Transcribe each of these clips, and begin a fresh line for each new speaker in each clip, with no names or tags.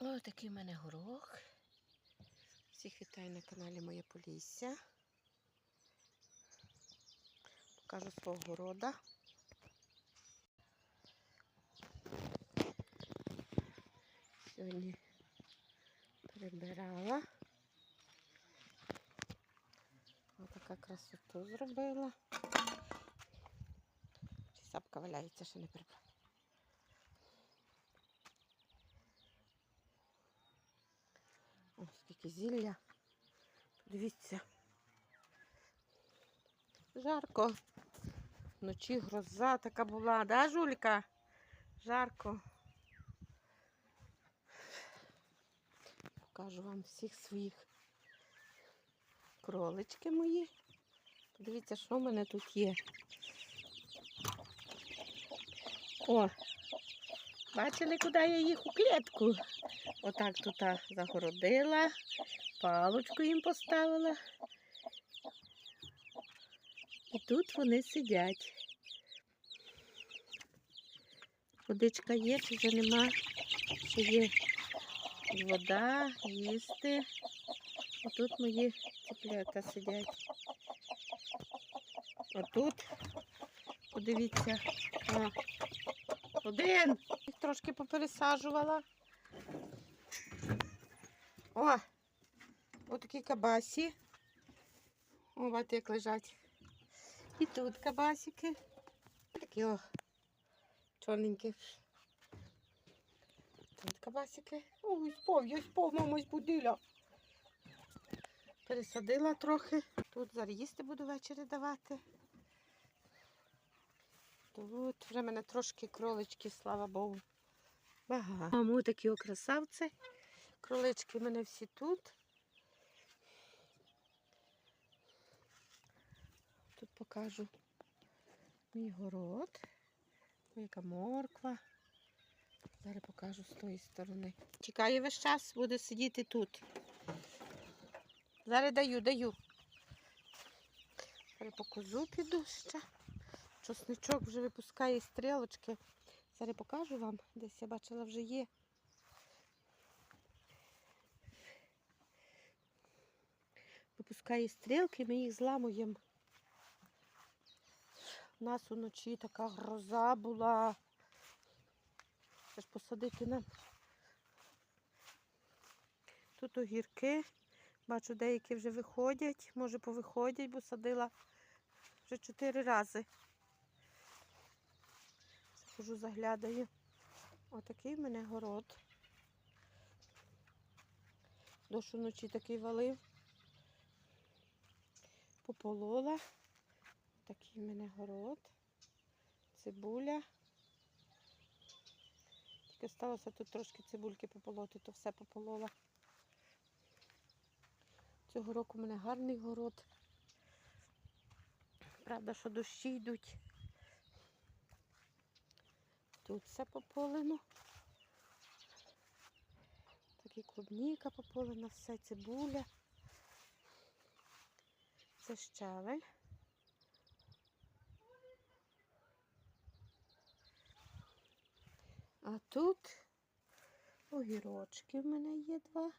Ось такий в мене горох. Всіх вітаю на каналі Моє Полісся. Покажу свого города. Сьогодні прибирала. Ось така красоту зробила. Сапка валяється, ще не прибрала. Ось скільки зілля. Подивіться. Жарко. Вночі гроза така була, да, Жулька? Жарко. Покажу вам всіх своїх кролички мої. Подивіться, що в мене тут є. О, бачили, куди я їх у клітку? Отак тут загородила, палочку їм поставила. І тут вони сидять. Водичка є, чи вже нема, ще є вода, їсти. І тут мої цеплята сидять. Отут, подивіться, о, один. Трошки попересаджувала. О, отакі кабасі. О, бачите, як лежать. І тут кабасики. Такі о, чорненькі. Тут кабасики. Ой, спов, я спов, мама збудила. Пересадила трохи. Тут зараз їсти буду ввечері давати. Тут вже мене трошки кролички, слава Богу. Багато. Мамо такі о красавці. Кролички в мене всі тут. Тут покажу мій город. Яка морква. Зараз покажу з тої сторони. Чекає весь час, буде сидіти тут. Зараз даю, даю. Зараз по козу піду ще. Чосничок вже випускає стрілочки. Зараз покажу вам. Десь я бачила вже є. Випускає стрілки, ми їх зламуємо. У нас уночі така гроза була. Це ж посадити нам. Тут огірки. Бачу, деякі вже виходять. Може повиходять, бо садила вже чотири рази. Хожу, заглядаю. Отакий в мене город. Дощ вночі такий валив. Пополола. Такий в мене город. Цибуля. Тільки сталося тут трошки цибульки пополоти, то все пополола. Цього року в мене гарний город. Правда, що дощі йдуть. Тут все пополено. Так і клубніка пополена, все цибуля. Це щавель. А тут огірочки в мене є два.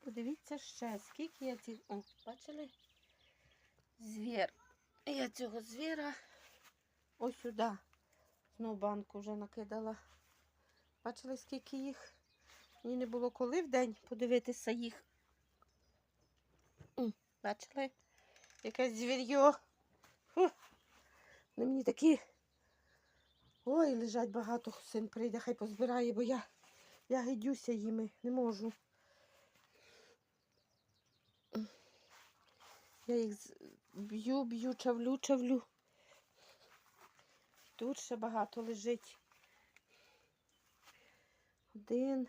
Подивіться ще, скільки я цих... О, бачили? Звір. Я цього звіра ось сюди. Знову банку вже накидала. Бачили, скільки їх? Мені не було коли в день подивитися їх. Бачили? Якесь звір'йо. Вони мені такі. Ой, лежать багато, син прийде, хай позбирає, бо я, я гидюся їми, не можу. Я їх б'ю, б'ю, чавлю, чавлю. Тут ще багато лежить. Один.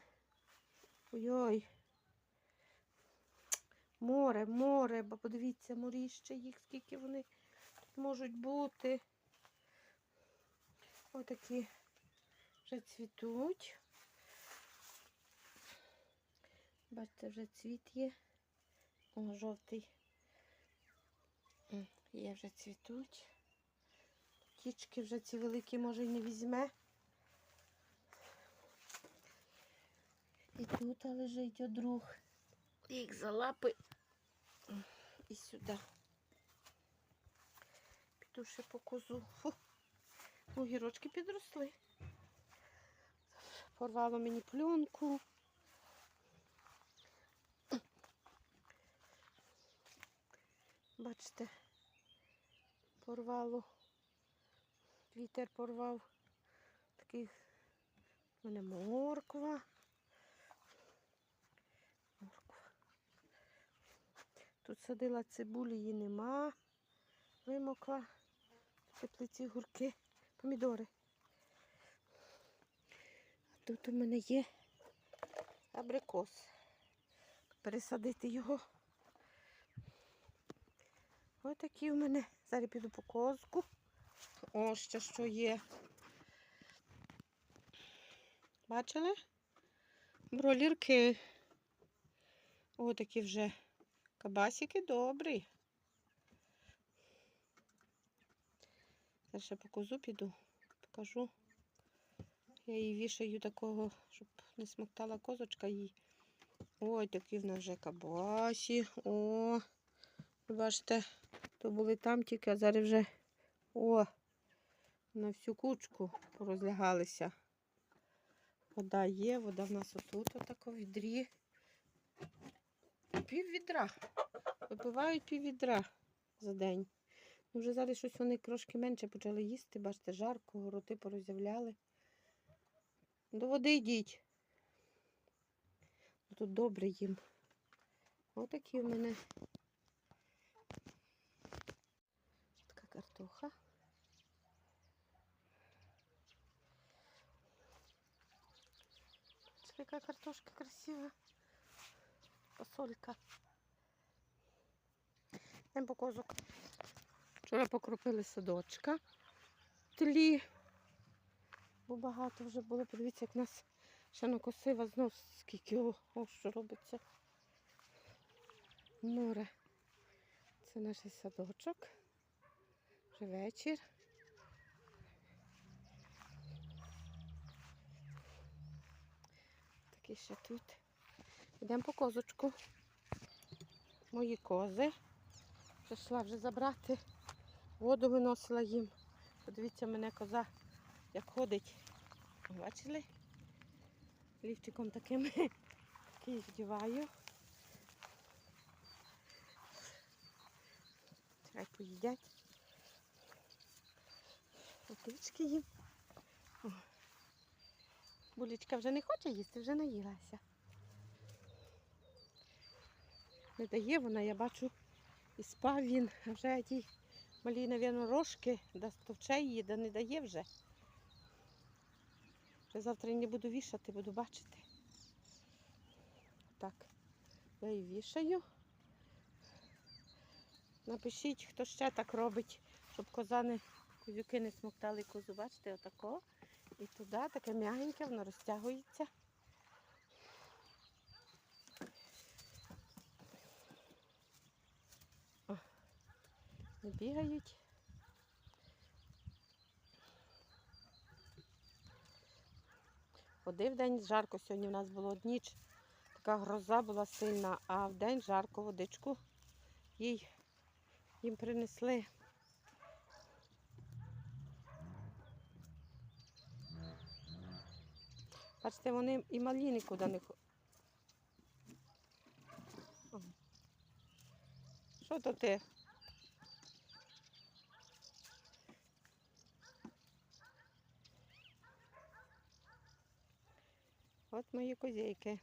Ой-ой. Море, море, бо подивіться, моріще їх, скільки вони тут можуть бути. Отакі вже цвітуть. Бачите, вже цвіт є. О, жовтий. Є вже цвітуть. Тічки вже ці великі, може, й не візьме. І тут лежить одруг. Їх за лапи і сюди. Піду ще по козу. Фу. Огірочки підросли. Порвало мені пленку. Бачите, порвало. Вітер порвав. Такий в мене морква. Морква. Тут садила цибулі, її нема. Вимокла. Теплиці гурки, помідори. А тут у мене є абрикос. Пересадити його. Ось такі у мене. Зараз піду по козку. О, ще що є. Бачили? Бролірки. О, такі вже кабасики добрі. Зараз ще по козу піду, покажу. Я її вішаю такого, щоб не смоктала козочка їй. Ой, такі в нас вже кабасі. О, бачите, то були там тільки, а зараз вже о, на всю кучку порозлягалися. Вода є, вода в нас отут, отако в відрі. Пів відра. Випивають пів відра за день. Ну, вже зараз щось вони трошки менше почали їсти, бачите, жарко, роти порозявляли. До води йдіть. Тут добре їм. Отакі в мене. Така картоха. Бачите, яка картошка красива. Фасолька. Йдемо по козок. Вчора покропили садочка. Тлі. Бо багато вже було. Подивіться, як нас ще накосила знов скільки о, о, що робиться. Море. Це наш садочок. Вже вечір. Такий ще тут. Йдемо по козочку. Мої кози. Прийшла вже забрати. Воду виносила їм. Подивіться, мене коза як ходить. Бачили? Ліфтиком таким такий вдіваю. Хай поїдять. Отички їм. О. Булечка вже не хоче їсти, вже наїлася. Не дає вона, я бачу, і спав він, а вже ті малі, навірно, рожки, да стовче її, да не дає вже. Вже завтра не буду вішати, буду бачити. Так, я її вішаю. Напишіть, хто ще так робить, щоб коза не, козюки не смоктали козу. Бачите, отако. І туди таке м'ягеньке, воно розтягується. О, не бігають. Води в день жарко сьогодні у нас було ніч. Така гроза була сильна, а в день жарко водичку їй їм принесли. Бачите, вони і малі нікуди не ходять. Що то ти? От мої козейки.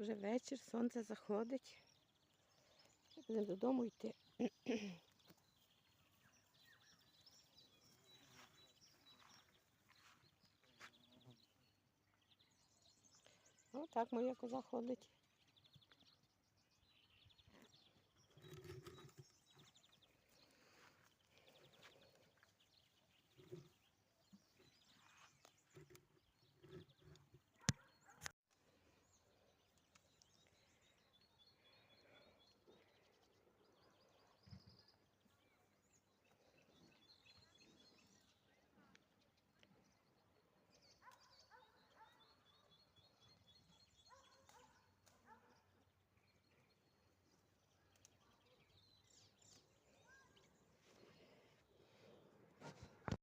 Вже вечір, сонце заходить. Будемо додому йти. Отак моя коза ходить.